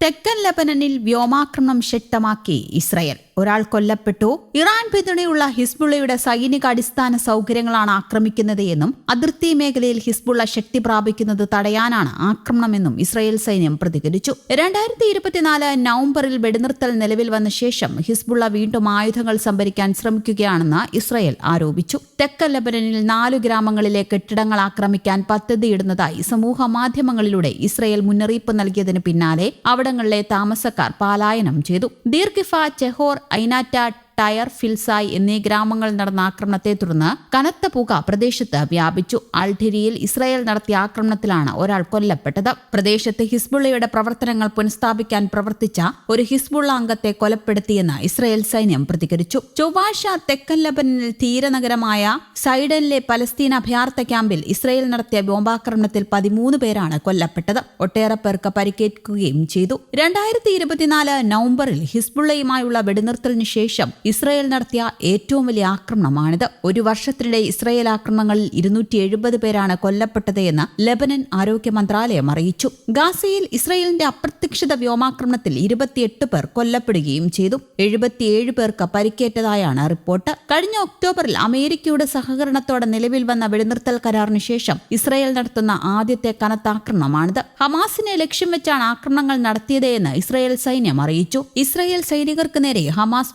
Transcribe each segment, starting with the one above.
തെക്കൻ ലബനനിൽ വ്യോമാക്രമണം ശക്തമാക്കി ഇസ്രയേൽ. ഒരാൾ കൊല്ലപ്പെട്ടു. ഇറാൻ പിന്തുണയുള്ള ഹിസ്ബുള്ളയുടെ സൈനിക അടിസ്ഥാന സൗകര്യങ്ങളാണ് ആക്രമിക്കുന്നത് എന്നും അതിർത്തി മേഖലയിൽ ഹിസ്ബുള്ള ശക്തി പ്രാപിക്കുന്നത് തടയാനാണ് ആക്രമണമെന്നും ഇസ്രയേൽ സൈന്യം പ്രതികരിച്ചു. രണ്ടായിരത്തി ഇരുപത്തിനാല് നവംബറിൽ വെടിനിർത്തൽ നിലവിൽ വന്ന ശേഷം ഹിസ്ബുള്ള വീണ്ടും ആയുധങ്ങൾ സംഭരിക്കാൻ ശ്രമിക്കുകയാണെന്ന് ഇസ്രയേൽ ആരോപിച്ചു. തെക്കൻ ലബനനിൽ നാലു ഗ്രാമങ്ങളിലെ കെട്ടിടങ്ങൾ ആക്രമിക്കാൻ പദ്ധതിയിടുന്നതായി സമൂഹ മാധ്യമങ്ങളിലൂടെ ഇസ്രയേൽ മുന്നറിയിപ്പ് നൽകിയതിന് പിന്നാലെ അവിടങ്ങളിലെ താമസക്കാർ പലായനം ചെയ്തു. ദീർഘിഫ ചെഹോർ ഐനാറ്റ ടയർ ഫിൽസായ് എന്നീ ഗ്രാമങ്ങളിൽ നടന്ന ആക്രമണത്തെ തുടർന്ന് കനത്ത പുക പ്രദേശത്ത് വ്യാപിച്ചു. അൾഠിരിയിൽ ഇസ്രായേൽ നടത്തിയ ആക്രമണത്തിലാണ് ഒരാൾ കൊല്ലപ്പെട്ടത്. പ്രദേശത്ത് ഹിസ്ബുള്ളയുടെ പ്രവർത്തനങ്ങൾ പുനഃസ്ഥാപിക്കാൻ പ്രവർത്തിച്ച ഒരു ഹിസ്ബുള്ള അംഗത്തെ കൊലപ്പെടുത്തിയെന്ന് ഇസ്രായേൽ സൈന്യം പ്രതികരിച്ചു. ചൊവ്വാഴ്ച തെക്കൻ ലബനിൽ തീരനഗരമായ സൈഡനിലെ പലസ്തീൻ അഭയാർത്ഥ ക്യാമ്പിൽ ഇസ്രായേൽ നടത്തിയ ബോംബാക്രമണത്തിൽ പതിമൂന്ന് പേരാണ് കൊല്ലപ്പെട്ടത്. ഒട്ടേറെ പേർക്ക് പരിക്കേൽക്കുകയും ചെയ്തു. രണ്ടായിരത്തി ഇരുപത്തിനാല് നവംബറിൽ ഹിസ്ബുള്ളയുമായുള്ള വെടിനിർത്തലിന് ശേഷം ഇസ്രയേൽ നടത്തിയ ഏറ്റവും വലിയ ആക്രമണമാണിത്. ഒരു വർഷത്തിനിടെ ഇസ്രയേൽ ആക്രമണങ്ങളിൽ ഇരുന്നൂറ്റി എഴുപത് പേരാണ് കൊല്ലപ്പെട്ടത് എന്ന് ലബനൻ ആരോഗ്യ മന്ത്രാലയം അറിയിച്ചു. ഗാസയിൽ ഇസ്രയേലിന്റെ അപ്രത്യക്ഷിത വ്യോമാക്രമണത്തിൽ ഇരുപത്തിയെട്ട് പേർ കൊല്ലപ്പെടുകയും ചെയ്തു. എഴുപത്തിയേഴ് പേർക്ക് പരിക്കേറ്റതായാണ് റിപ്പോർട്ട്. കഴിഞ്ഞ ഒക്ടോബറിൽ അമേരിക്കയുടെ സഹകരണത്തോടെ നിലവിൽ വന്ന വെടിനിർത്തൽ കരാറിന് ശേഷം ഇസ്രയേൽ നടത്തുന്ന ആദ്യത്തെ കനത്ത ആക്രമണമാണിത്. ഹമാസിനെ ലക്ഷ്യം വെച്ചാണ് ആക്രമണങ്ങൾ നടത്തിയത് എന്ന് ഇസ്രയേൽ സൈന്യം അറിയിച്ചു. ഇസ്രയേൽ സൈനികർക്ക് നേരെ ഹമാസ്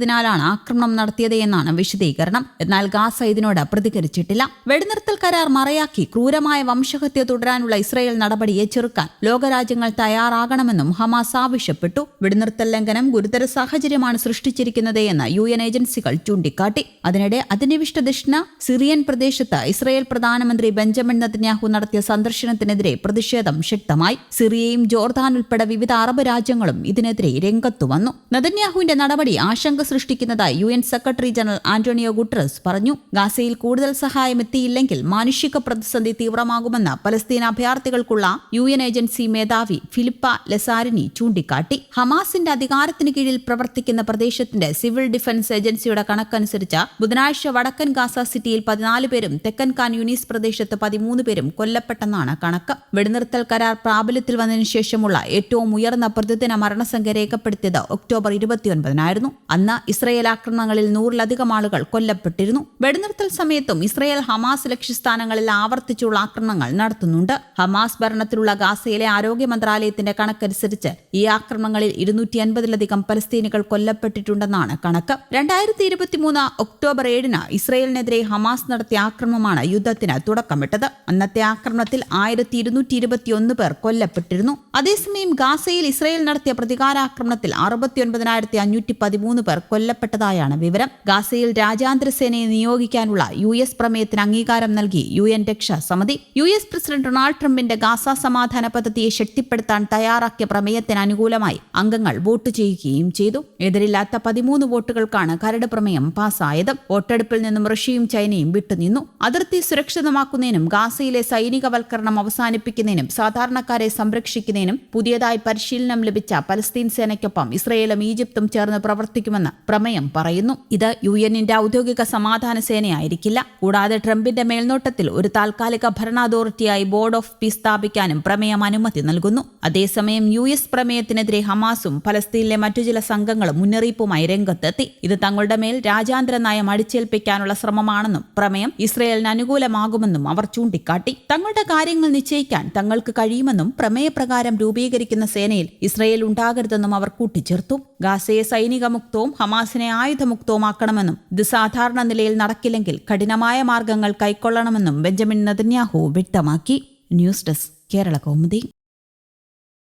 വെടിയുതിർത്തതിനാലാണ് ആക്രമണം നടത്തിയത് എന്നാണ് വിശദീകരണം. എന്നാൽ ഗാസ ഇതിനോട് പ്രതികരിച്ചിട്ടില്ല. വെടിനിർത്തൽ കരാർ മറയാക്കി ക്രൂരമായ വംശഹത്യ തുടരാനുള്ള ഇസ്രയേൽ നടപടിയെ ചെറുക്കാൻ ലോകരാജ്യങ്ങൾ തയ്യാറാകണമെന്നും ഹമാസ് ആവശ്യപ്പെട്ടു. വെടിനിർത്തൽ ലംഘനം ഗുരുതര സാഹചര്യമാണ് സൃഷ്ടിച്ചിരിക്കുന്നത് എന്ന് യു എൻ ഏജൻസികൾ ചൂണ്ടിക്കാട്ടി. അതിനിടെ അധിനിവിഷ്ട ദക്ഷിണ സിറിയൻ പ്രദേശത്ത് ഇസ്രയേൽ പ്രധാനമന്ത്രി ബെഞ്ചമിൻ നദന്യാഹു നടത്തിയ സന്ദർശനത്തിനെതിരെ പ്രതിഷേധം ശക്തമായി. സിറിയയും ജോർദാൻ ഉൾപ്പെടെ വിവിധ അറബ് രാജ്യങ്ങളും ഇതിനെതിരെ രംഗത്തു വന്നു. നദന്യാഹുവിന്റെ നടപടി ആശങ്ക സൃഷ്ടിക്കുന്നതായി U N secretary general Antonio Guterres പറഞ്ഞു. ഗാസയിൽ കൂടുതൽ സഹായം എത്തിയില്ലെങ്കിൽ മാനുഷിക പ്രതിസന്ധി തീവ്രമാകുമെന്ന് പലസ്തീൻ അഭയാർത്ഥികൾക്കുള്ള യു എൻ ഏജൻസി മേധാവി ഫിലിപ്പ ലെസാരിനി ചൂണ്ടിക്കാട്ടി. ഹമാസിന്റെ അധികാരത്തിന് കീഴിൽ പ്രവർത്തിക്കുന്ന പ്രദേശത്തിന്റെ സിവിൽ ഡിഫൻസ് ഏജൻസിയുടെ കണക്കനുസരിച്ച് ബുധനാഴ്ച വടക്കൻ ഗാസ സിറ്റിയിൽ പതിനാല് പേരും തെക്കൻ കാൻ യൂണീസ് പ്രദേശത്ത് പതിമൂന്ന് പേരും കൊല്ലപ്പെട്ടെന്നാണ് കണക്ക്. വെടിനിർത്തൽ കരാർ പ്രാബല്യത്തിൽ വന്നതിനു ശേഷമുള്ള ഏറ്റവും ഉയർന്ന പ്രതിദിന മരണസംഖ്യ രേഖപ്പെടുത്തിയത് ഒക്ടോബർ ഇരുപത്തിയൊൻപതിനായിരുന്നു. അന്ന് ഇസ്രയേൽ ആക്രമണങ്ങളിൽ നൂറിലധികം ആളുകൾ കൊല്ലപ്പെട്ടിരുന്നു. വെടിനിർത്തൽ സമയത്തും ഇസ്രയേൽ ഹമാസ് ലക്ഷ്യസ്ഥാനങ്ങളിൽ ആവർത്തിച്ചുള്ള ആക്രമണങ്ങൾ നടത്തുന്നുണ്ട്. ഹമാസ് ഭരണത്തിലുള്ള ഗാസയിലെ ആരോഗ്യ മന്ത്രാലയത്തിന്റെ കണക്കനുസരിച്ച് ഈ ആക്രമണങ്ങളിൽ ഇരുന്നൂറ്റി അൻപതിലധികം പലസ്തീനുകൾ കൊല്ലപ്പെട്ടിട്ടുണ്ടെന്നാണ് കണക്ക്. രണ്ടായിരത്തി ഇരുപത്തിമൂന്ന് ഒക്ടോബർ ഏഴിന് ഇസ്രയേലിനെതിരെ ഹമാസ് നടത്തിയ ആക്രമണമാണ് യുദ്ധത്തിന് തുടക്കമിട്ടത്. അന്നത്തെ ആക്രമണത്തിൽ ആയിരത്തി ഇരുന്നൂറ്റി ഇരുപത്തിയൊന്ന് പേർ കൊല്ലപ്പെട്ടിരുന്നു. അതേസമയം ഗാസയിൽ ഇസ്രയേൽ നടത്തിയ പ്രതികാരാക്രമണത്തിൽ അറുപത്തിയൊൻപതിനായിരത്തി അഞ്ഞൂറ്റി പതിമൂന്ന് പേർ കൊല്ലപ്പെട്ടതായാണ് വിവരം. ഗാസയിൽ രാജ്യാന്തര സേനയെ നിയോഗിക്കാനുള്ള യു എസ് പ്രമേയത്തിന് അംഗീകാരം നൽകി യു എൻ രക്ഷാ സമിതി. യു എസ് പ്രസിഡന്റ് ഡൊണാൾഡ് ട്രംപിന്റെ ഗാസ സമാധാന പദ്ധതിയെ ശക്തിപ്പെടുത്താൻ തയ്യാറാക്കിയ പ്രമേയത്തിന് അനുകൂലമായി അംഗങ്ങൾ വോട്ട് ചെയ്യുകയും ചെയ്തു. എതിരില്ലാത്ത പതിമൂന്ന് വോട്ടുകൾക്കാണ് കരട് പ്രമേയം പാസ്സായത് വോട്ടെടുപ്പിൽ നിന്നും റഷ്യയും ചൈനയും വിട്ടുനിന്നു. അതിർത്തി സുരക്ഷിതമാക്കുന്നതിനും ഗാസയിലെ സൈനികവൽക്കരണം അവസാനിപ്പിക്കുന്നതിനും സാധാരണക്കാരെ സംരക്ഷിക്കുന്നതിനും പുതിയതായി പരിശീലനം ലഭിച്ച പലസ്തീൻ സേനയ്ക്കൊപ്പം ഇസ്രയേലും ഈജിപ്തും ചേർന്ന് പ്രവർത്തിക്കുമെന്ന് പ്രമേയം പറയുന്നു. ഇത് യു എന്നിന്റെ ഔദ്യോഗിക സമാധാന സേനയായിരിക്കില്ല. കൂടാതെ ട്രംപിന്റെ മേൽനോട്ടത്തിൽ ഒരു താൽക്കാലിക ഭരണ അതോറിറ്റിയായി ബോർഡ് ഓഫ് പീസ് സ്ഥാപിക്കാനും പ്രമേയം അനുമതി നൽകുന്നു. അതേസമയം യു എസ് പ്രമേയത്തിനെതിരെ ഹമാസും ഫലസ്തീനിലെ മറ്റു ചില സംഘങ്ങളും മുന്നറിയിപ്പുമായി രംഗത്തെത്തി. ഇത് തങ്ങളുടെ മേൽ രാജ്യാന്തര നയം അടിച്ചേൽപ്പിക്കാനുള്ള ശ്രമമാണെന്നും പ്രമേയം ഇസ്രയേലിന് അനുകൂലമാകുമെന്നും അവർ ചൂണ്ടിക്കാട്ടി. തങ്ങളുടെ കാര്യങ്ങൾ നിശ്ചയിക്കാൻ തങ്ങൾക്ക് കഴിയുമെന്നും പ്രമേയപ്രകാരം രൂപീകരിക്കുന്ന സേനയിൽ ഇസ്രയേൽ ഉണ്ടാകരുതെന്നും അവർ കൂട്ടിച്ചേർത്തു. ഗാസയെ സൈനിക മുക്തവും ഹമാസിനെ ആയുധമുക്തവുമാക്കണമെന്നും ഇത് സാധാരണ നിലയിൽ നടക്കില്ലെങ്കിൽ കഠിനമായ മാർഗങ്ങൾ കൈക്കൊള്ളണമെന്നും ബെഞ്ചമിൻ നദന്യാഹു വ്യക്തമാക്കി. News desk Kerala Kaumudi.